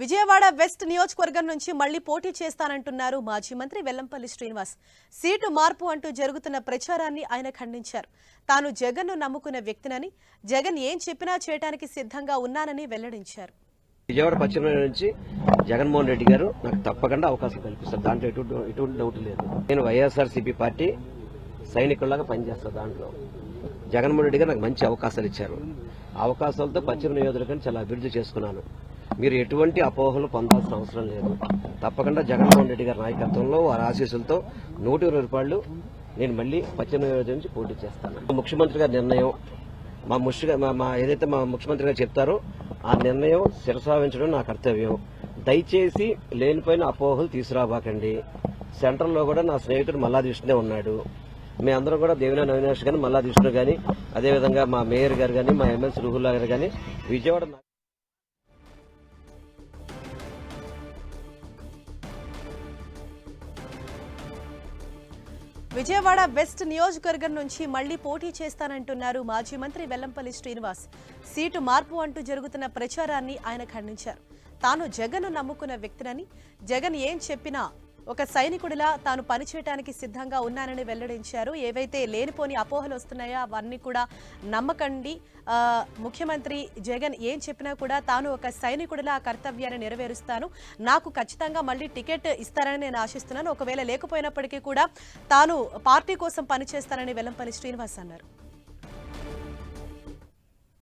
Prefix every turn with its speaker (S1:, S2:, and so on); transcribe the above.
S1: Vijayawada west నియోజకవర్గం నుంచి మళ్ళీ పోటీ చేస్తానంటున్నారు మాజీ మంత్రి వెల్లంపల్లి శ్రీనివాస్. సీటు మార్పు అంటూ జరుగుతున్న ప్రచారాన్ని ఆయన ఖండించారు. తాను జగన్ను నమ్ముకున్న వ్యక్తినని జగన్ ఏం చెప్పినా చేయడానికి సిద్ధంగా ఉన్నానని వెల్లడించారు.
S2: విజయవాడ పశ్చిమ నుంచి జగన్మోహన్ రెడ్డి గారు నాకు తప్పకుండా అవకాశం కల్పిస్తారు. దాంట్లో ఎటువంటి ఎటువంటి డౌట్ లేదు. నేను వైఎస్ఆర్సీపీ పార్టీ సైనికుల్లాగా పనిచేస్తాను దాంట్లో. జగన్మోహన్ రెడ్డి గారు నాకు మంచి అవకాశాలు ఇచ్చారు. అవకాశాలతో పశ్చిమ నియోజకవర్గాన్ని చాలా అభివృద్ధి చేసుకున్నాను. మీరు ఎటువంటి అపోహలు పొందాల్సిన అవసరం లేదు. తప్పకుండా జగన్మోహన్ రెడ్డి గారి నాయకత్వంలో వారి ఆశీస్సులతో నూట ఇరవై రూపాయలు నేను మళ్ళీ పశ్చిమ నియోజకవర్గం నుంచి పోటీ చేస్తాను. ముఖ్యమంత్రి గారి నిర్ణయం మా ముష్టిగా మా మా ఏదైతే మా ముఖ్యమంత్రి గారు చెప్తారో ఆ నిర్ణయం శిరసావించడం నా కర్తవ్యం. దయచేసి లేనిపోయిన అపోహలు తీసుకురాబాకండి. సెంటర్లో కూడా నా స్నేహితుడు మల్లాది విష్ణునే ఉన్నాడు. మీ అందరం కూడా దేవినేని అవినాష్ కానీ మల్లాది విష్ణు కానీ అదేవిధంగా మా మేయర్ గారు కానీ మా ఎమ్మెల్సీ రుహుల్లా గారు కానీ విజయవాడ
S1: విజయవాడ వెస్ట్ నియోజకవర్గం నుంచి మళ్ళీ పోటీ చేస్తానంటున్నారు మాజీ మంత్రి వెల్లంపల్లి శ్రీనివాస్. సీటు మార్పు అంటూ జరుగుతున్న ప్రచారాన్ని ఆయన ఖండించారు. తాను జగన్ను నమ్ముకున్న వ్యక్తినని జగన్ ఏం చెప్పినా ఒక సైనికుడిలా తాను పనిచేయటానికి సిద్ధంగా ఉన్నానని వెల్లడించారు. ఏవైతే లేనిపోని అపోహలు వస్తున్నాయో అవన్నీ కూడా నమ్మకండి. ముఖ్యమంత్రి జగన్ ఏం చెప్పినా కూడా తాను ఒక సైనికుడిలా కర్తవ్యాన్ని నెరవేరుస్తాను. నాకు ఖచ్చితంగా మళ్ళీ టికెట్ ఇస్తారని నేను ఆశిస్తున్నాను. ఒకవేళ లేకపోయినప్పటికీ కూడా తాను పార్టీ కోసం పనిచేస్తానని వెల్లంపల్లి శ్రీనివాస్ అన్నారు.